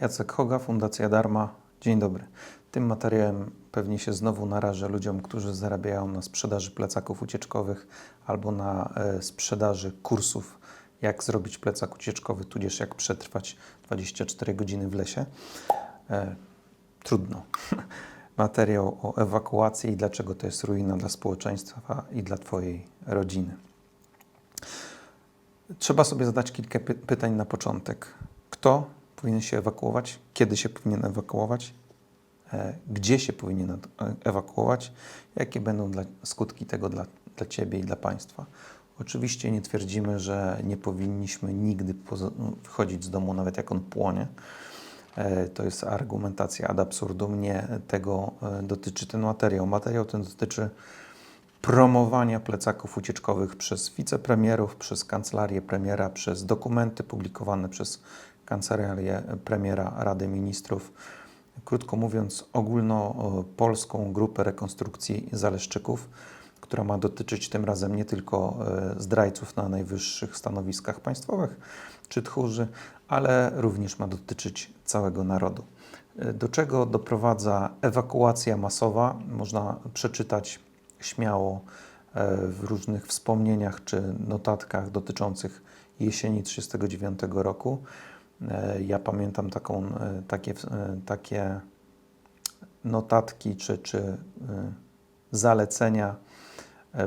Jacek Hoga, Fundacja Darma. Dzień dobry. Tym materiałem pewnie się znowu narażę ludziom, którzy zarabiają na sprzedaży plecaków ucieczkowych albo na e, sprzedaży kursów, jak zrobić plecak ucieczkowy, tudzież jak przetrwać 24 godziny w lesie. E, trudno. Materiał o ewakuacji i dlaczego to jest ruina dla społeczeństwa i dla Twojej rodziny. Trzeba sobie zadać kilka py- pytań na początek. Kto powinien się ewakuować? Kiedy się powinien ewakuować? E, Gdzie się powinien e- ewakuować? Jakie będą dla, skutki tego dla, dla Ciebie i dla państwa? Oczywiście nie twierdzimy, że nie powinniśmy nigdy wychodzić z domu, nawet jak on płonie. E, To jest argumentacja ad absurdum. Nie tego dotyczy ten materiał. Materiał ten dotyczy promowania plecaków ucieczkowych przez wicepremierów, przez kancelarię premiera, przez dokumenty publikowane przez kancelarię premiera Rady Ministrów. Krótko mówiąc, ogólnopolską grupę rekonstrukcji Zaleszczyków, która ma dotyczyć tym razem nie tylko e, zdrajców na najwyższych stanowiskach państwowych czy tchórzy, ale również ma dotyczyć całego narodu. E, Do czego doprowadza ewakuacja masowa? Można przeczytać śmiało e, w różnych wspomnieniach czy notatkach dotyczących jesieni 1939 roku. E, Ja pamiętam taką, e, takie, e, takie notatki czy, czy zalecenia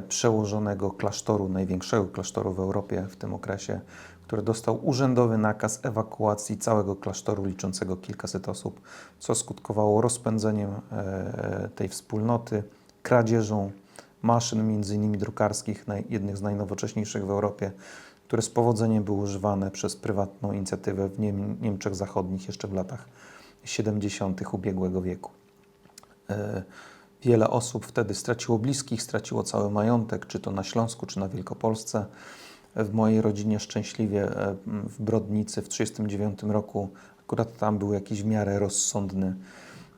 przełożonego klasztoru, największego klasztoru w Europie w tym okresie, który dostał urzędowy nakaz ewakuacji całego klasztoru liczącego kilkaset osób, co skutkowało rozpędzeniem tej wspólnoty, kradzieżą maszyn, między innymi drukarskich, jednych z najnowocześniejszych w Europie, które z powodzeniem były używane przez prywatną inicjatywę w Niem- Niemczech Zachodnich jeszcze w latach 70. ubiegłego wieku. E, Wiele osób wtedy straciło bliskich, straciło cały majątek, czy to na Śląsku, czy na Wielkopolsce. W mojej rodzinie szczęśliwie e, w Brodnicy w 1939 roku, akurat tam był jakiś w miarę rozsądny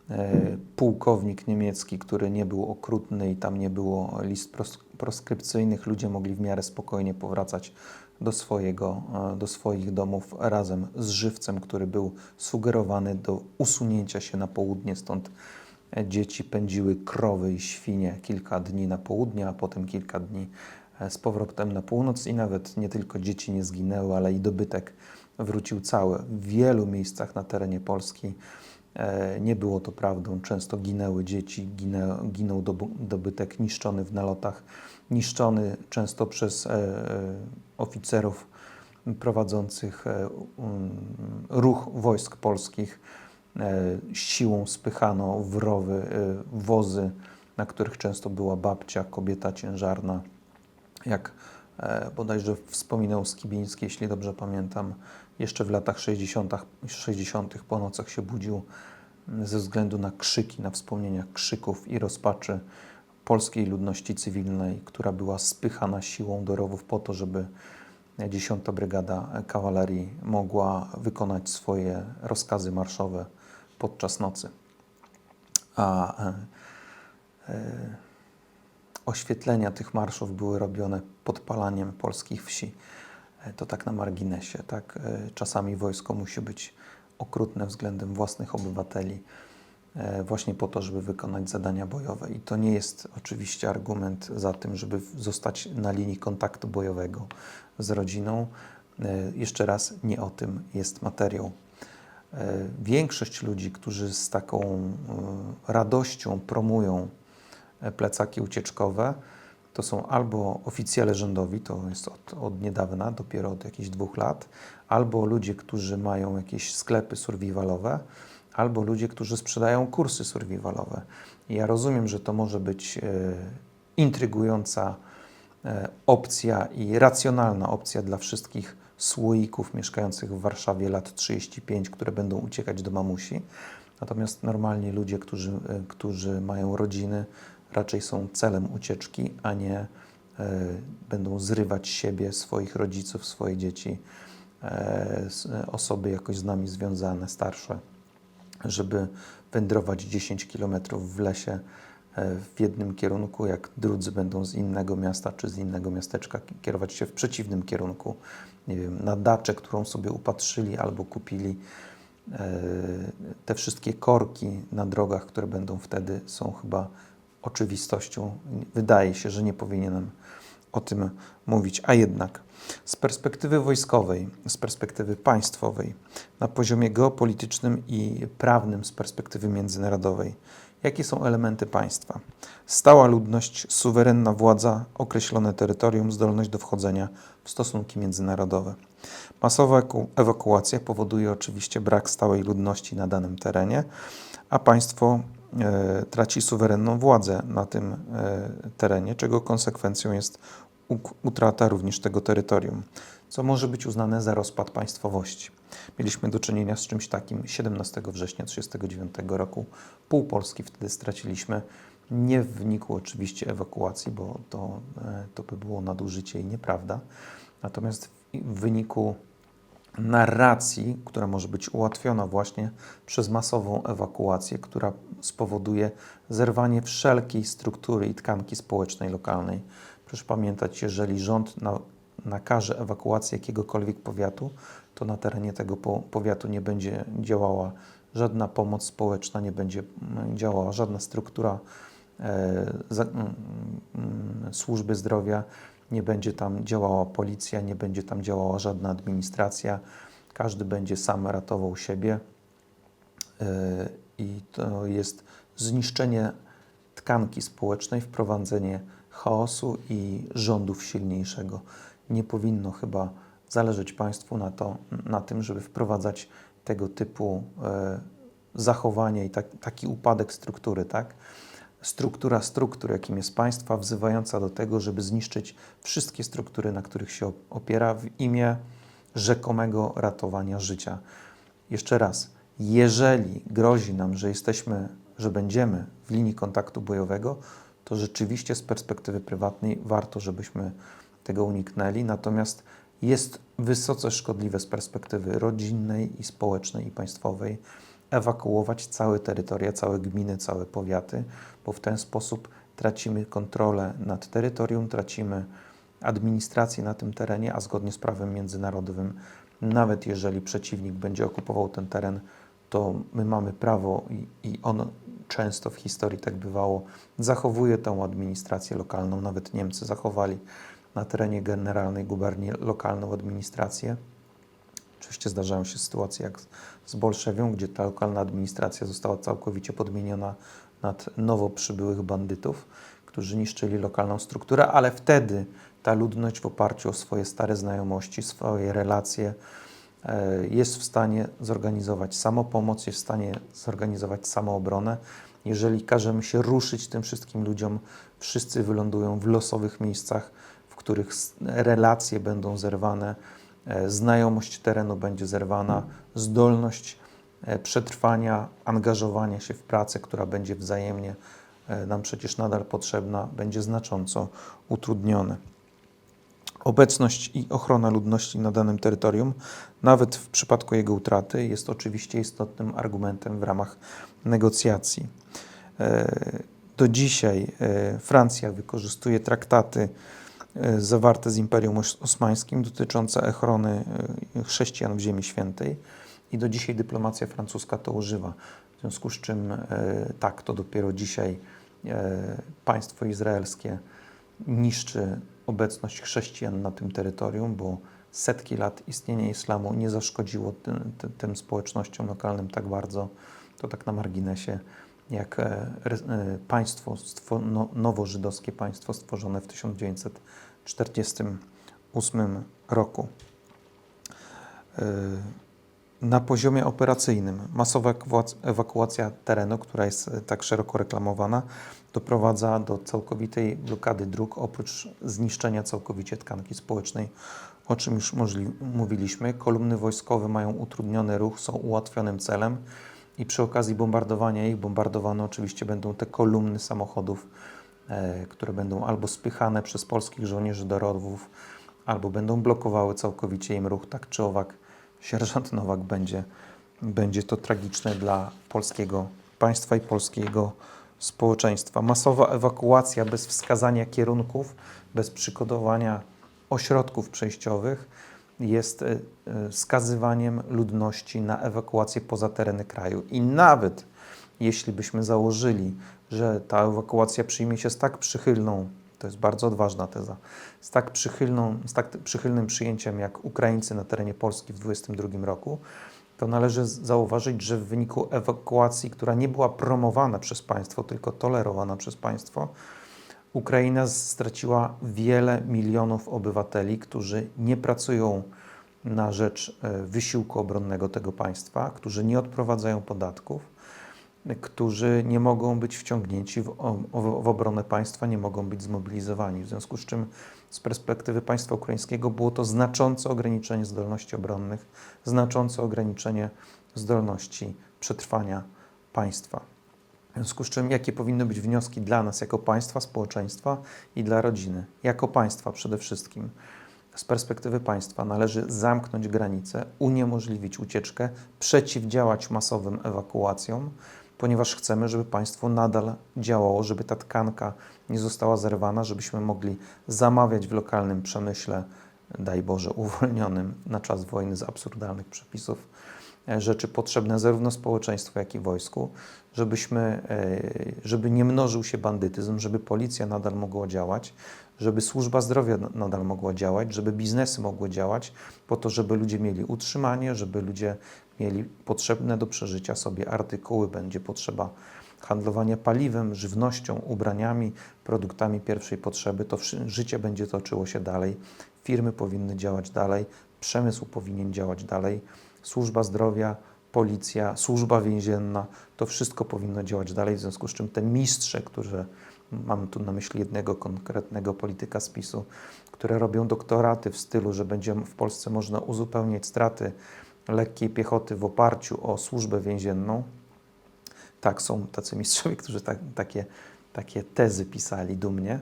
e, pułkownik niemiecki, który nie był okrutny i tam nie było list pros- proskrypcyjnych. Ludzie mogli w miarę spokojnie powracać do, swojego, e, do swoich domów razem z żywcem, który był sugerowany do usunięcia się na południe, stąd e, dzieci pędziły krowy i świnie kilka dni na południe, a potem kilka dni e, z powrotem na północ i nawet nie tylko dzieci nie zginęły, ale i dobytek wrócił cały. W wielu miejscach na terenie Polski nie było to prawdą. Często ginęły dzieci, ginął dobytek niszczony w nalotach, niszczony często przez e, e, oficerów prowadzących e, ruch wojsk polskich. E, Siłą spychano w rowy, e, wozy, na których często była babcia, kobieta ciężarna. Jak e, bodajże wspominał Skibiński, jeśli dobrze pamiętam, jeszcze w latach 60. 60. po nocach się budził m, ze względu na krzyki, na wspomnienia krzyków i rozpaczy polskiej ludności cywilnej, która była spychana siłą do rowów po to, żeby 10. Brygada Kawalerii mogła wykonać swoje rozkazy marszowe podczas nocy. A e, e, oświetlenia tych marszów były robione podpalaniem polskich wsi. E, To tak na marginesie. Tak? E, Czasami wojsko musi być okrutne względem własnych obywateli, e, właśnie po to, żeby wykonać zadania bojowe. I to nie jest oczywiście argument za tym, żeby zostać na linii kontaktu bojowego z rodziną. Jeszcze raz, nie o tym jest materiał. Większość ludzi, którzy z taką radością promują plecaki ucieczkowe, to są albo oficjele rządowi, to jest od, od niedawna, dopiero od jakichś dwóch lat, albo ludzie, którzy mają jakieś sklepy survivalowe, albo ludzie, którzy sprzedają kursy survivalowe. I ja rozumiem, że to może być e, intrygująca e, opcja i racjonalna opcja dla wszystkich słoików mieszkających w Warszawie lat 35, które będą uciekać do mamusi. Natomiast normalnie ludzie, którzy, e, którzy mają rodziny, raczej są celem ucieczki, a nie e, będą zrywać siebie, swoich rodziców, swoje dzieci, e, s- osoby jakoś z nami związane, starsze żeby wędrować 10 km w lesie e, w jednym kierunku, jak drudzy będą z innego miasta czy z innego miasteczka kierować się w przeciwnym kierunku, nie wiem, na którą sobie upatrzyli albo kupili E, Te wszystkie korki na drogach, które będą wtedy, są chyba oczywistością. Wydaje się, że nie powinienem o tym mówić, a jednak z perspektywy wojskowej, z perspektywy państwowej, na poziomie geopolitycznym i prawnym, z perspektywy międzynarodowej, jakie są elementy państwa? Stała ludność, suwerenna władza, określone terytorium, zdolność do wchodzenia w stosunki międzynarodowe. Masowa ewakuacja powoduje oczywiście brak stałej ludności na danym terenie, a państwo traci suwerenną władzę na tym e, terenie, czego konsekwencją jest utrata również tego terytorium, co może być uznane za rozpad państwowości. Mieliśmy do czynienia z czymś takim 17 września 1939 roku. Pół Polski wtedy straciliśmy, nie w wyniku oczywiście ewakuacji, bo to, e, to by było nadużycie i nieprawda, natomiast w wyniku narracji, która może być ułatwiona właśnie przez masową ewakuację, która spowoduje zerwanie wszelkiej struktury i tkanki społecznej lokalnej. Proszę pamiętać, jeżeli rząd na, nakaże ewakuację jakiegokolwiek powiatu, to na terenie tego po, powiatu nie będzie działała żadna pomoc społeczna, nie będzie mm, działała żadna struktura e, za, mm, mm, służby zdrowia, nie będzie tam działała policja, nie będzie tam działała żadna administracja. Każdy będzie sam ratował siebie e, i to jest zniszczenie tkanki społecznej, wprowadzenie chaosu i rządów silniejszego. Nie powinno chyba zależeć państwu na, to, na tym, żeby wprowadzać tego typu e, zachowanie i tak, taki upadek struktury, tak? Struktura struktur, jakim jest państwa, wzywająca do tego, żeby zniszczyć wszystkie struktury, na których się op- opiera w imię rzekomego ratowania życia. Jeszcze raz, jeżeli grozi nam, że jesteśmy, że będziemy w linii kontaktu bojowego, to rzeczywiście z perspektywy prywatnej warto, żebyśmy tego uniknęli. Natomiast jest wysoce szkodliwe z perspektywy rodzinnej i społecznej i państwowej ewakuować całe terytoria, całe gminy, całe powiaty, bo w ten sposób tracimy kontrolę nad terytorium, tracimy administrację na tym terenie, a zgodnie z prawem międzynarodowym, nawet jeżeli przeciwnik będzie okupował ten teren, to my mamy prawo i, i on często w historii tak bywało, zachowuje tą administrację lokalną. Nawet Niemcy zachowali na terenie generalnej guberni lokalną administrację. Oczywiście zdarzają się sytuacje jak z- Bolszewią, gdzie ta lokalna administracja została całkowicie podmieniona nad nowo przybyłych bandytów, którzy niszczyli lokalną strukturę, ale wtedy ta ludność w oparciu o swoje stare znajomości, swoje relacje e, jest w stanie zorganizować samopomoc, jest w stanie zorganizować samoobronę. Jeżeli każemy się ruszyć tym wszystkim ludziom, wszyscy wylądują w losowych miejscach, w których relacje będą zerwane, znajomość terenu będzie zerwana, zdolność e, przetrwania, angażowania się w pracę, która będzie wzajemnie e, nam przecież nadal potrzebna, będzie znacząco utrudnione. Obecność i ochrona ludności na danym terytorium, nawet w przypadku jego utraty, jest oczywiście istotnym argumentem w ramach negocjacji. E, Do dzisiaj e, Francja wykorzystuje traktaty e, zawarte z Imperium Os- Osmańskim dotyczące ochrony e, chrześcijan w Ziemi Świętej i do dzisiaj dyplomacja francuska to używa. W związku z czym e, tak, to dopiero dzisiaj e, państwo izraelskie niszczy obecność chrześcijan na tym terytorium, bo setki lat istnienia islamu nie zaszkodziło tym, tym społecznościom lokalnym tak bardzo. To tak na marginesie, jak e, e, państwo, stwo, no, nowo żydowskie państwo stworzone w 1948 roku. E, Na poziomie operacyjnym masowa ewakuac- ewakuacja terenu, która jest tak szeroko reklamowana, doprowadza do całkowitej blokady dróg, oprócz zniszczenia całkowicie tkanki społecznej, o czym już mówiliśmy. Kolumny wojskowe mają utrudniony ruch, są ułatwionym celem i przy okazji bombardowania ich, bombardowane oczywiście będą te kolumny samochodów, e, które będą albo spychane przez polskich żołnierzy do rowów, albo będą blokowały całkowicie im ruch, tak czy owak sierżant Nowak będzie, będzie to tragiczne dla polskiego państwa i polskiego społeczeństwa. Masowa ewakuacja bez wskazania kierunków, bez przygotowania ośrodków przejściowych jest e, e, skazywaniem ludności na ewakuację poza tereny kraju. I nawet jeśli byśmy założyli, że ta ewakuacja przyjmie się z tak przychylną, to jest bardzo odważna teza, z tak, przychylną, z tak przychylnym przyjęciem jak Ukraińcy na terenie Polski w 2022 roku, to należy zauważyć, że w wyniku ewakuacji, która nie była promowana przez państwo, tylko tolerowana przez państwo, Ukraina straciła wiele milionów obywateli, którzy nie pracują na rzecz e, wysiłku obronnego tego państwa, którzy nie odprowadzają podatków, którzy nie mogą być wciągnięci w, o- w obronę państwa, nie mogą być zmobilizowani. W związku z czym z perspektywy państwa ukraińskiego było to znaczące ograniczenie zdolności obronnych, znaczące ograniczenie zdolności przetrwania państwa. W związku z czym, jakie powinny być wnioski dla nas jako państwa, społeczeństwa i dla rodziny? Jako państwa przede wszystkim. Z perspektywy państwa należy zamknąć granice, uniemożliwić ucieczkę, przeciwdziałać masowym ewakuacjom, ponieważ chcemy, żeby państwo nadal działało, żeby ta tkanka nie została zerwana, żebyśmy mogli zamawiać w lokalnym przemyśle, daj Boże, uwolnionym na czas wojny z absurdalnych przepisów, rzeczy potrzebne zarówno społeczeństwu, jak i wojsku, żebyśmy, e, żeby nie mnożył się bandytyzm, żeby policja nadal mogła działać, żeby służba zdrowia na- nadal mogła działać, żeby biznesy mogły działać, po to, żeby ludzie mieli utrzymanie, żeby ludzie mieli potrzebne do przeżycia sobie artykuły, będzie potrzeba handlowania paliwem, żywnością, ubraniami, produktami pierwszej potrzeby, to życie będzie toczyło się dalej, firmy powinny działać dalej, przemysł powinien działać dalej, służba zdrowia, policja, służba więzienna, to wszystko powinno działać dalej, w związku z czym te mistrze, którzy, mam tu na myśli jednego konkretnego polityka z które robią doktoraty w stylu, że będzie w Polsce można uzupełniać straty lekkiej piechoty w oparciu o służbę więzienną. Tak, są tacy mistrzowie, którzy tak, takie, takie tezy pisali dumnie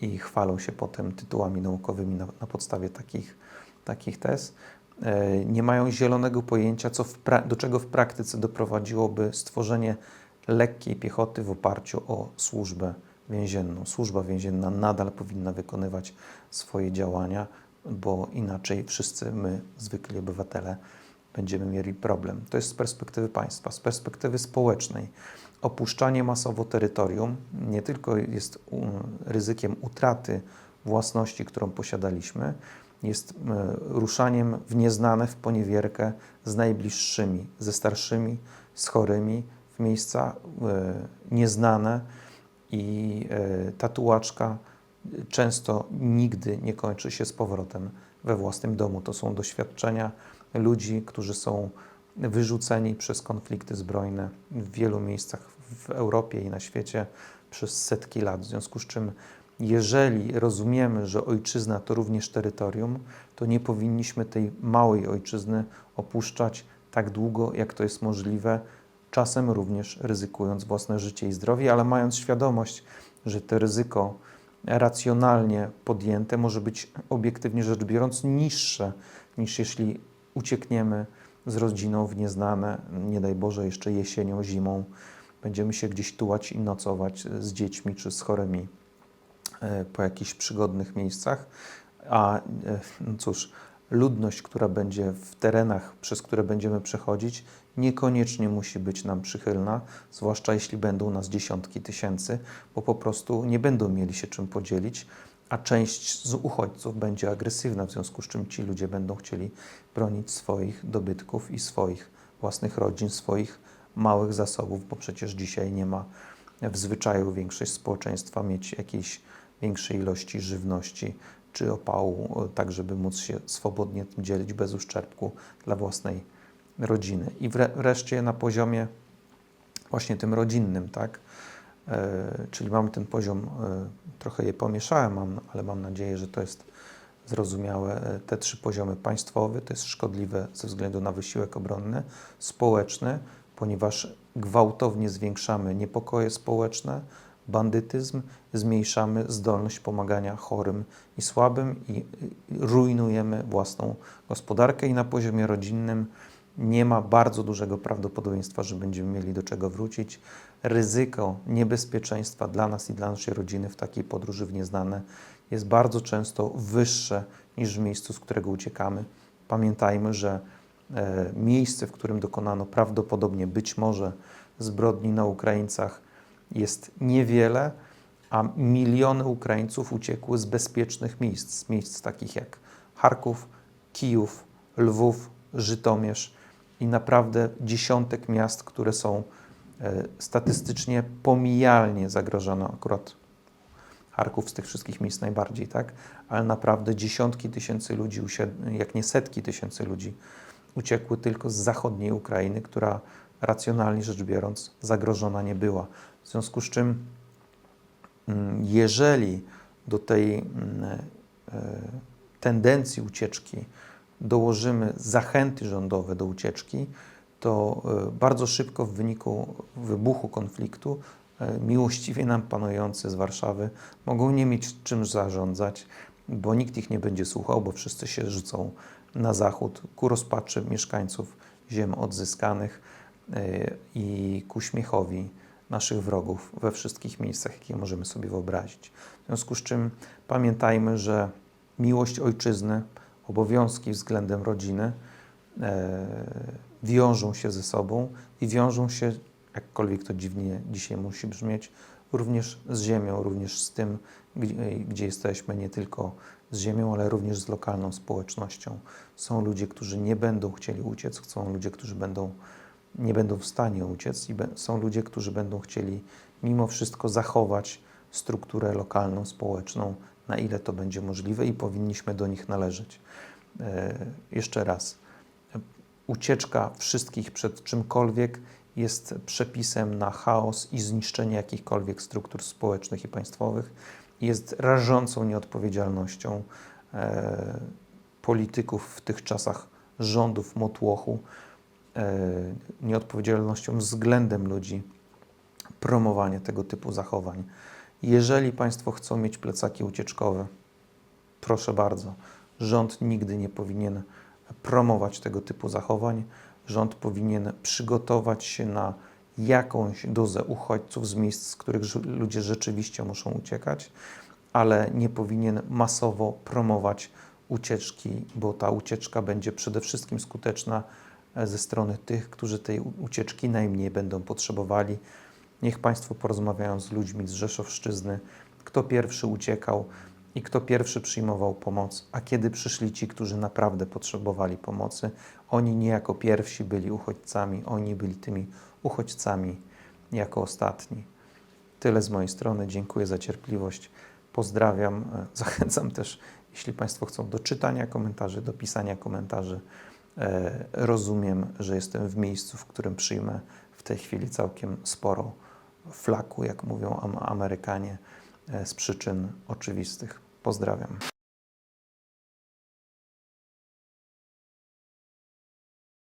i chwalą się potem tytułami naukowymi na, na podstawie takich, takich tez. E, Nie mają zielonego pojęcia, co do czego w praktyce doprowadziłoby stworzenie lekkiej piechoty w oparciu o służbę więzienną. Służba więzienna nadal powinna wykonywać swoje działania, bo inaczej wszyscy my, zwykli obywatele, będziemy mieli problem. To jest z perspektywy państwa. Z perspektywy społecznej opuszczanie masowo terytorium nie tylko jest ryzykiem utraty własności, którą posiadaliśmy, jest e, ruszaniem w nieznane, w poniewierkę z najbliższymi, ze starszymi, z chorymi, w miejsca e, nieznane i e, tatuaczka często nigdy nie kończy się z powrotem we własnym domu. To są doświadczenia ludzi, którzy są wyrzuceni przez konflikty zbrojne w wielu miejscach w Europie i na świecie przez setki lat. W związku z czym, jeżeli rozumiemy, że ojczyzna to również terytorium, to nie powinniśmy tej małej ojczyzny opuszczać tak długo, jak to jest możliwe, czasem również ryzykując własne życie i zdrowie, ale mając świadomość, że to ryzyko racjonalnie podjęte może być obiektywnie rzecz biorąc niższe niż jeśli uciekniemy z rodziną w nieznane, nie daj Boże, jeszcze jesienią, zimą. Będziemy się gdzieś tułać i nocować z dziećmi czy z chorymi po jakichś przygodnych miejscach. A e, no cóż, ludność, która będzie w terenach, przez które będziemy przechodzić, niekoniecznie musi być nam przychylna, zwłaszcza jeśli będą nas dziesiątki tysięcy, bo po prostu nie będą mieli się czym podzielić, a część z uchodźców będzie agresywna, w związku z czym ci ludzie będą chcieli bronić swoich dobytków i swoich własnych rodzin, swoich małych zasobów, bo przecież dzisiaj nie ma w zwyczaju większość społeczeństwa mieć jakiejś większej ilości żywności czy opału, e, tak żeby móc się swobodnie tym dzielić bez uszczerbku dla własnej rodziny. I wre- wreszcie na poziomie właśnie tym rodzinnym, tak? E, czyli mamy ten poziom, e, trochę je pomieszałem, ale mam nadzieję, że to jest zrozumiałe. Te trzy poziomy państwowy to jest szkodliwe ze względu na wysiłek obronny, społeczny, ponieważ gwałtownie zwiększamy niepokoje społeczne, bandytyzm, zmniejszamy zdolność pomagania chorym i słabym i rujnujemy własną gospodarkę i na poziomie rodzinnym nie ma bardzo dużego prawdopodobieństwa, że będziemy mieli do czego wrócić. Ryzyko niebezpieczeństwa dla nas i dla naszej rodziny w takiej podróży w nieznane jest bardzo często wyższe niż w miejscu, z którego uciekamy. Pamiętajmy, że e, miejsce, w którym dokonano prawdopodobnie być może zbrodni na Ukraińcach jest niewiele, a miliony Ukraińców uciekły z bezpiecznych miejsc, miejsc takich jak Charków, Kijów, Lwów, Żytomierz i naprawdę dziesiątek miast, które są e, statystycznie pomijalnie zagrożone akurat Charków z tych wszystkich miejsc najbardziej, tak? Ale naprawdę dziesiątki tysięcy ludzi, jak nie setki tysięcy ludzi uciekły tylko z zachodniej Ukrainy, która racjonalnie rzecz biorąc zagrożona nie była. W związku z czym, mm, jeżeli do tej mm, e, tendencji ucieczki dołożymy zachęty rządowe do ucieczki, to e, bardzo szybko w wyniku wybuchu konfliktu e, miłościwie nam panujący z Warszawy mogą nie mieć czym zarządzać, bo nikt ich nie będzie słuchał, bo wszyscy się rzucą na zachód ku rozpaczy mieszkańców ziem odzyskanych i ku śmiechowi naszych wrogów we wszystkich miejscach, jakie możemy sobie wyobrazić. W związku z czym pamiętajmy, że miłość ojczyzny, obowiązki względem rodziny e, wiążą się ze sobą i wiążą się, jakkolwiek to dziwnie dzisiaj musi brzmieć, również z ziemią, również z tym, gdzie jesteśmy, nie tylko z ziemią, ale również z lokalną społecznością. Są ludzie, którzy nie będą chcieli uciec, są ludzie, którzy będą, nie będą w stanie uciec i są ludzie, którzy będą chcieli mimo wszystko zachować strukturę lokalną, społeczną, na ile to będzie możliwe i powinniśmy do nich należeć. E, jeszcze raz, ucieczka wszystkich przed czymkolwiek jest przepisem na chaos i zniszczenie jakichkolwiek struktur społecznych i państwowych. Jest rażącą nieodpowiedzialnością e, polityków w tych czasach rządów motłochu, nieodpowiedzialnością względem ludzi, promowanie tego typu zachowań. Jeżeli Państwo chcą mieć plecaki ucieczkowe, proszę bardzo, rząd nigdy nie powinien promować tego typu zachowań. Rząd powinien przygotować się na jakąś dozę uchodźców z miejsc, z których ludzie rzeczywiście muszą uciekać, ale nie powinien masowo promować ucieczki, bo ta ucieczka będzie przede wszystkim skuteczna e, ze strony tych, którzy tej ucieczki najmniej będą potrzebowali. Niech Państwo porozmawiają z ludźmi z Rzeszowszczyzny, kto pierwszy uciekał i kto pierwszy przyjmował pomoc, a kiedy przyszli ci, którzy naprawdę potrzebowali pomocy, oni nie jako pierwsi byli uchodźcami, oni byli tymi uchodźcami jako ostatni. Tyle z mojej strony. Dziękuję za cierpliwość. Pozdrawiam. E, Zachęcam też, jeśli Państwo chcą, do czytania komentarzy, do pisania komentarzy. E, Rozumiem, że jestem w miejscu, w którym przyjmę w tej chwili całkiem sporo flaku, jak mówią Am- Amerykanie, e, z przyczyn oczywistych. Pozdrawiam.